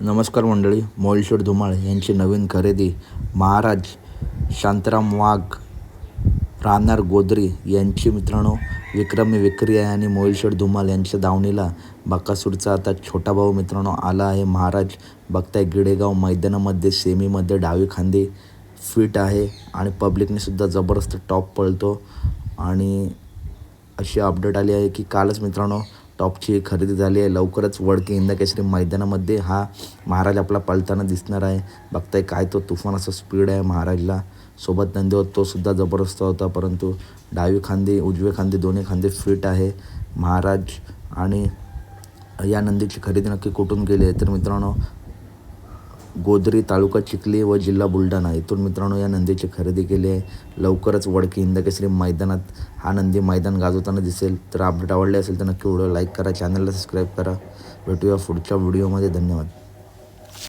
नमस्कार मंडळी मोलशेड धुमाळ यांची नवीन खरेदी. महाराज शांताराम वाघ राहणार गोदरी यांची मित्रांनो विक्रमी विक्री आहे आणि मोलशेड धुमाळ यांच्या दावणीला बकासूरचा आता छोटा भाऊ मित्रांनो आला आहे. महाराज बघताय गिडेगाव मैदानामध्ये सेमीमध्ये डावी खांदी फिट आहे आणि पब्लिकने सुद्धा जबरदस्त टॉप पळतो. आणि अशी अपडेट आली आहे की कालच मित्रांनो टॉपची खरेदी झाली आहे. लवकरच वडके इंदा मैदानामध्ये हा महाराज आपला पळताना दिसणार आहे. बघताय काय तो तुफान असा स्पीड आहे महाराजला. सोबत नंदी तो सुद्धा जबरदस्त होता परंतु डावी खांदी उजवे खांदे दोन्ही खांदे फिट आहे. महाराज आणि या नंदीची खरेदी नक्की कुठून गेली आहे? तर मित्रांनो गोदरी तालुका चिखली व जिल्हा बुलढाणा. इथून मित्रांनो या नंदीची खरेदी केली आहे. लवकरच वडकी हिंदकेसरी मैदानात हा नंदी मैदान गाजवताना दिसेल. तर अपडेट आवडले असेल तर नक्की व्हिडिओ लाईक करा चॅनलला सबस्क्राईब करा. भेटूया पुढच्या व्हिडिओमध्ये धन्यवाद.